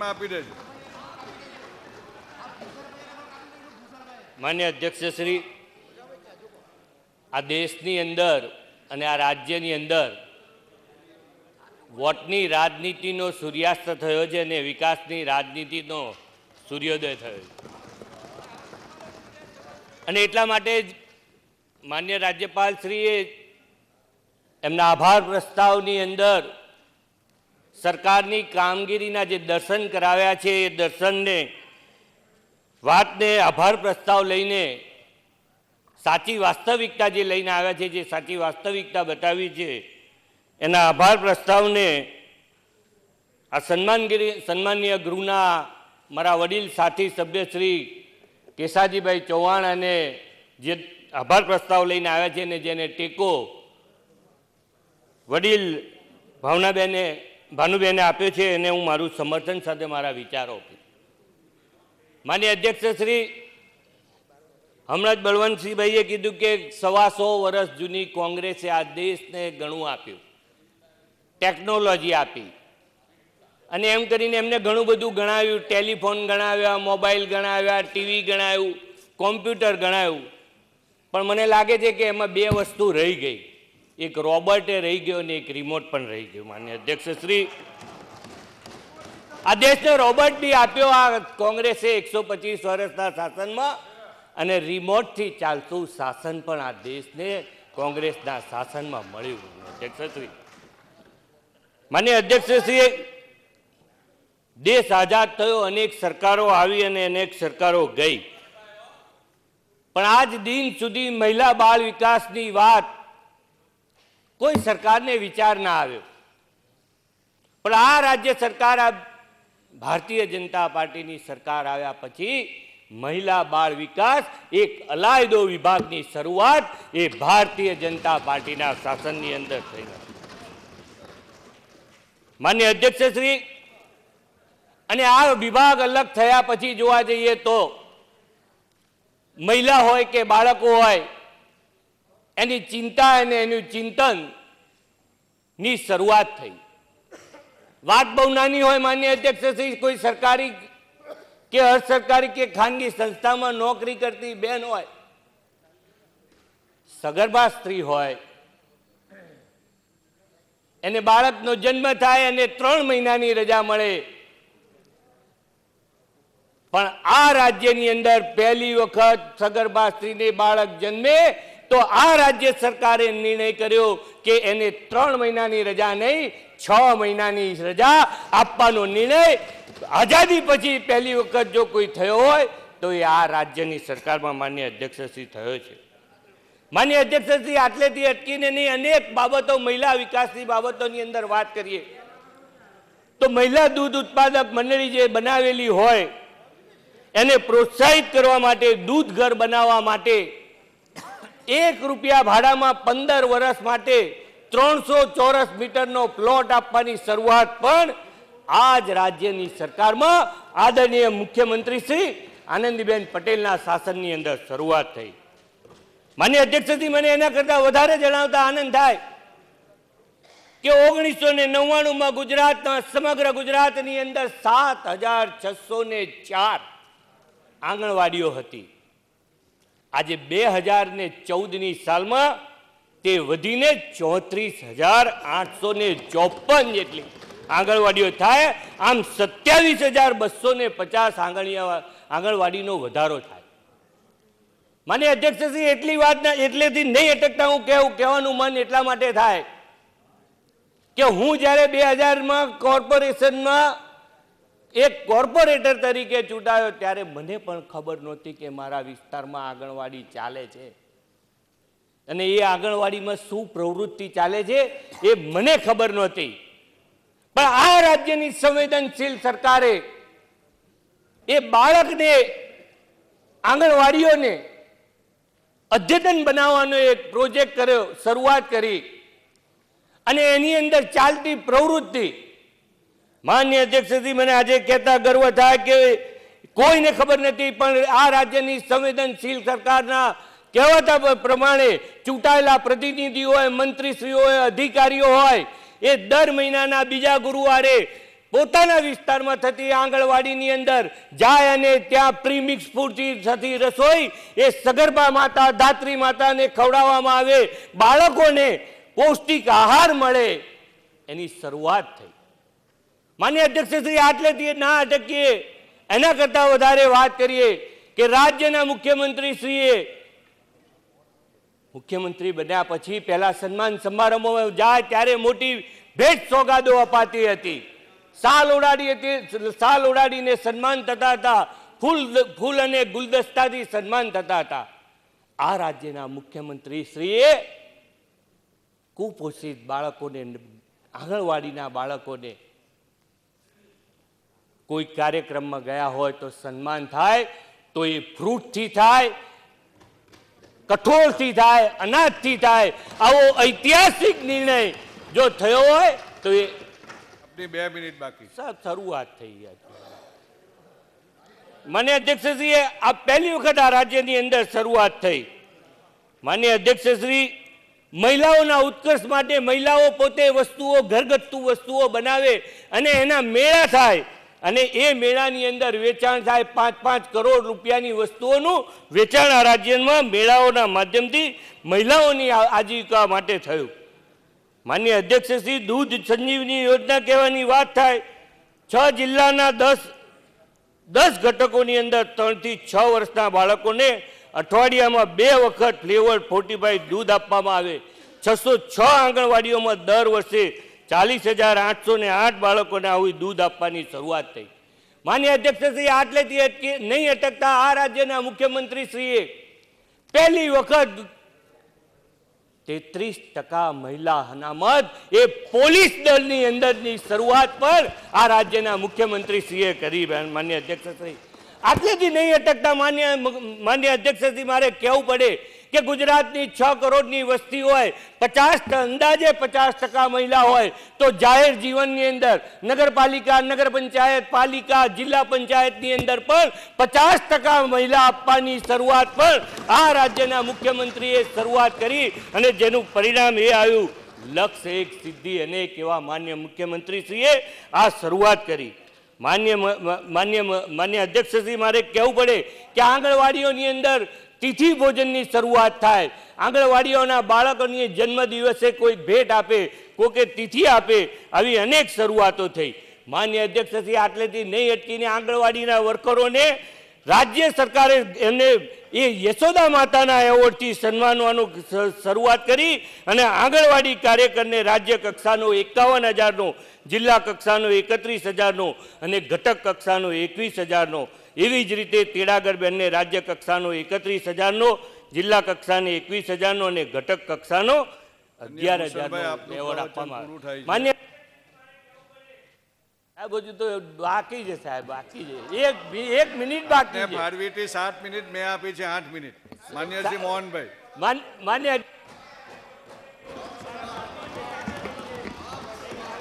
મિનિટમાં આપી દેજો. માન્ય અધ્યક્ષ શ્રી, આ દેશની અંદર અને આ રાજ્યની અંદર વોટની રાજનીતિનો સૂર્યાસ્ત થયો છે અને વિકાસની રાજનીતિનો સૂર્યોદય થયો છે. અને એટલા માટે જ માન્ય રાજ્યપાલ શ્રીએ એમના આભાર પ્રસ્તાવની અંદર સરકારની કામગીરીના જે દર્શન કરાવ્યા છે, એ દર્શનને, વાતને, આભાર પ્રસ્તાવ લઈને, સાચી વાસ્તવિકતા જે લઈને આવ્યા છે, જે સાચી વાસ્તવિકતા બતાવી છે, એના આભાર પ્રસ્તાવને, આ સન્માનગીરી સન્માનીય ગૃહના મારા વડીલ, સાથી, સભ્ય શ્રી કેસાજીભાઈ ચૌહાણ અને જે આભાર પ્રસ્તાવ લઈને આવ્યા છે અને જેને ટેકો વડીલ ભાવનાબેને ભાનુબેને આપ્યો છે, એને હું મારું સમર્થન સાથે મારા વિચારો આપું માન્ય અધ્યક્ષ શ્રી, હમણાં જ બળવંતસિંહભાઈએ કીધું કે સવા સો વર્ષ જૂની કોંગ્રેસે આ દેશને ઘણું આપ્યું, ટેકનોલોજી આપી. અને એમ કરીને એમને ઘણું બધું ગણાવ્યું, ટેલિફોન ગણાવ્યા, મોબાઈલ ગણાવ્યા, ટીવી ગણાવ્યું, કોમ્પ્યુટર ગણાવ્યું. પણ મને લાગે છે કે એમાં બે વસ્તુ રહી ગઈ. એક રોબર્ટે રહી ગયો અને એક રિમોટ પણ રહી ગયો. માન્ય અધ્યક્ષ શ્રી, આ દેશને રોબર્ટ બી આપ્યો. આ કોંગ્રેસે એકસો પચીસ વર્ષના શાસનમાં અને રિમોટથી ચાલતું શાસન પણ આ દેશને કોંગ્રેસના શાસનમાં મળ્યું. અધ્યક્ષશ્રી માન્ય અધ્યક્ષશ્રીએ દેશ આઝાદ થયો. અનેક સરકારો આવી અને અનેક સરકારો ગઈ. પણ આજ દિન સુધી મહિલા બાળ વિકાસની વાત કોઈ સરકારને વિચાર ના આવ્યો. પણ આ રાજ્ય સરકાર, આ ભારતીય જનતા પાર્ટીની સરકાર આવ્યા પછી મહિલા બાળ વિકાસ એક અલાયદો વિભાગની શરૂઆત એ ભારતીય જનતા પાર્ટીના શાસનની અંદર થઈ માન્ય અધ્યક્ષ શ્રી, અને આ વિભાગ અલગ થયા પછી જોવા જઈએ તો મહિલા હોય કે બાળકો હોય એની ચિંતા અને એનું ચિંતનની શરૂઆત થઈ. વાત બહુ નાની હોય, માન્ય અધ્યક્ષ શ્રી, કોઈ સરકારી કે અર્ધ સરકારી કે ખાનગી સંસ્થામાં નોકરી કરતી બેન હોય, સગર્ભા સ્ત્રી હોય, એને બાળકનો જન્મ થાય અને ત્રણ મહિનાની રજા મળે. પણ આ રાજ્યની અંદર પહેલી વખત સગર્ભા સ્ત્રીને બાળક જન્મે તો આ રાજ્ય સરકારે નિર્ણય કર્યો કે એને ત્રણ મહિનાની રજા નહીં, છ મહિનાની રજા આપવાનો નિર્ણય. આઝાદી પછી પહેલી વખત જો કોઈ થયો હોય, તો એ આ રાજ્યની સરકારમાં માન્ય અધ્યક્ષશ્રી થયો છે. માન્ય અધ્યક્ષશ્રી આટલેથી અટકીને નહીં, અનેક બાબતો, મહિલા વિકાસની બાબતોની અંદર વાત કરીએ. તો મહિલા દૂધ ઉત્પાદક મંડળી જે બનાવેલી હોય, એને પ્રોત્સાહિત કરવા માટે દૂધ ઘર બનાવવા માટે એક રૂપિયા ભાડામાં પંદર વર્ષ માટે ત્રણસો ચોરસ મીટરનો પ્લોટ આપવાની શરૂઆત પણ આ જ રાજ્યની સરકારમાં આદરણીય મુખ્યમંત્રી શ્રી આનંદીબેન પટેલના શાસનની અંદર શરૂઆત થઈ. માન્ય અધ્યક્ષથી મને એના કરતાં વધારે જણાવતા આનંદ થાય કે ઓગણીસો ને નવ્વાણુંમાં ગુજરાતના સમગ્ર ગુજરાતની અંદર સાત હજાર છસો ને ચાર આંગણવાડીઓ હતી. આજે બે હજાર ને ચૌદની સાલમાં તે વધીને ચોત્રીસ હજાર આઠસો ને ચોપન જેટલી આંગણવાડીઓ થાય. આમ સત્યાવીસ હજાર બસો ને પચાસ આંગણીયા આંગણવાડીનો વધારો થાય. મને અધ્યક્ષશ્રી એટલી વાત ના એટલેથી નહીં અટકતા હું કહેવું કહેવાનું મન એટલા માટે થાય કે હું જ્યારે બે હજારમાં કોર્પોરેશનમાં એક કોર્પોરેટર તરીકે ચૂંટાયો ત્યારે મને પણ ખબર નહોતી કે મારા વિસ્તારમાં આંગણવાડી ચાલે છે. અને એ આંગણવાડીમાં શું પ્રવૃત્તિ ચાલે છે એ મને ખબર નહોતી. પણ આ રાજ્યની સંવેદનશીલ સરકારે એ બાળકને, આંગણવાડીઓને અદ્યતન બનાવવાનો એક પ્રોજેક્ટ કર્યો, શરૂઆત કરી. અને એની અંદર ચાલતી પ્રવૃત્તિ માન્ય અધ્યક્ષશ્રી મને આજે કહેતા ગર્વ થાય કે કોઈને ખબર નથી, પણ આ રાજ્યની સંવેદનશીલ સરકારના કહેવાતા પ્રમાણે ચૂંટાયેલા પ્રતિનિધિઓ હોય મંત્રીશ્રીઓ હોય અધિકારીઓ હોય, એ દર મહિનાના બીજા ગુરુવારે પોતાના વિસ્તારમાં થતી આંગણવાડીની અંદર જાય અને ત્યાં પ્રીમિક્સ ફૂડથી થતી રસોઈ એ સગર્ભા માતા, ધાત્રી માતાને ખવડાવવામાં આવે, બાળકોને પૌષ્ટિક આહાર મળે, એની શરૂઆત થઈ. માન્ય અધ્યક્ષ શ્રી આટલેથી ના અટકીએ. એના કરતા વધારે વાત કરીએ કે રાજ્યના મુખ્યમંત્રી શ્રીએ મુખ્યમંત્રી બન્યા પછી પહેલા સન્માન સમારંભોમાં જાય ત્યારે મોટી ભેટ સોગાદો અપાતી હતી. સાલ ઉડાડી હતી, સાલ ઉડાડીને સન્માન થતા હતા. ફૂલ ફૂલ અને ગુલદસ્તાથી સન્માન થતા હતા. આ રાજ્યના મુખ્યમંત્રી શ્રીએ કુપોષિત બાળકોને, આંગણવાડીના બાળકોને કોઈ કાર્યક્રમમાં ગયા હોય તો સન્માન થાય તો એ ફ્રૂટથી થાય કઠોળથી થાય અનાજથી થાય આવો ઐતિહાસિક નિર્ણય જો થયો હોય તો એ બે મિનિટ બાકી. સર શરૂઆત થઈ છે માન્ય અધ્યક્ષશ્રીએ આ પહેલી વખત આ રાજ્યની અંદર શરૂઆત થઈ. માન્ય અધ્યક્ષશ્રી મહિલાઓના ઉત્કર્ષ માટે મહિલાઓ પોતે વસ્તુઓ ઘરગથ્થુ વસ્તુઓ બનાવે અને એના મેળા થાય. અને એ મેળાની અંદર વેચાણ થાય પાંચ પાંચ કરોડ રૂપિયાની વસ્તુઓનું વેચાણ આ રાજ્યમાં મેળાઓના માધ્યમથી મહિલાઓની આજીવિકા માટે થયું. માન્ય અધ્યક્ષશ્રી દૂધ સંજીવની યોજના કહેવાની વાત થાય, છ જિલ્લાના દસ દસ ઘટકોની અંદર ત્રણથી છ વર્ષના બાળકોને અઠવાડિયામાં બે વખત ફ્લેવર ફોર્ટીફાઈડ દૂધ આપવામાં આવે. છસો છ આંગણવાડીઓમાં દર વર્ષે ચાલીસ હજાર આઠસો ને આઠ બાળકોને આવી દૂધ આપવાની શરૂઆત થઈ. માન્ય અધ્યક્ષશ્રી આટલેથી અટકી નહીં અટકતા આ રાજ્યના મુખ્યમંત્રી શ્રીએ પહેલી વખત તેત્રીસ ટકા મહિલા અનામત એ પોલીસ દળની અંદરની શરૂઆત પર આ રાજ્યના મુખ્યમંત્રી શ્રીએ કરી માન્ય અધ્યક્ષશ્રી. આટલેથી નહીં અટકતા, માન્ય માન્ય અધ્યક્ષશ્રી મારે કહેવું પડે કે ગુજરાતની છ કરોડની વસ્તી હોય, પચાસ અંદાજે પચાસ ટકા મહિલા હોય, તો જાહેર જીવનની અંદર, નગરપાલિકા નગર પંચાયત પાલિકા, જિલ્લા પંચાયતની અંદર પણ પચાસ ટકા મહિલા આપવાની શરૂઆત પણ આ રાજ્યના મુખ્યમંત્રીએ શરૂઆત કરી અને જેનું પરિણામ એ આવ્યું, લક્ષ એક સિદ્ધિ અનેક એવા માન્ય મુખ્યમંત્રીશ્રીએ આ શરૂઆત કરી. માન્ય માન્ય માન્ય અધ્યક્ષશ્રી મારે કહેવું પડે કે આંગણવાડીઓની અંદર તિથિ ભોજનની શરૂઆત થાય. આંગણવાડીઓના બાળકોની જન્મ દિવસે કોઈ ભેટ આપે, કોકે તિથિ આપે, આવી અનેક શરૂઆતો થઈ. માન્ય અધ્યક્ષથી આટલેથી નહીં અટકીને આંગણવાડીના વર્કરોને રાજ્ય સરકારે એમને એ યશોદા માતાના એવોર્ડથી સન્માનવાનું શરૂઆત કરી અને આંગણવાડી કાર્યકરને રાજ્ય કક્ષાનો એકાવન હજારનો, જિલ્લા કક્ષાનો એકત્રીસ હજારનો અને ઘટક કક્ષાનો એકવીસ હજારનો એવી જ રીતે તેડાગર બેનને રાજ્ય કક્ષાનો એકત્રીસ હજારનો જિલ્લા કક્ષાને એકવીસ હજારનો અને ઘટક કક્ષાનો અગિયાર હજારનો એવોર્ડ આપવામાં આવે. માન્ય આ બધું તો બાકી છે સાહેબ બાકી છે. એક એક મિનિટ બાકી છે. સાત મિનિટ મેં આપી છે આઠ મિનિટ. માન્યશ્રી મોહનભાઈ. માન્ય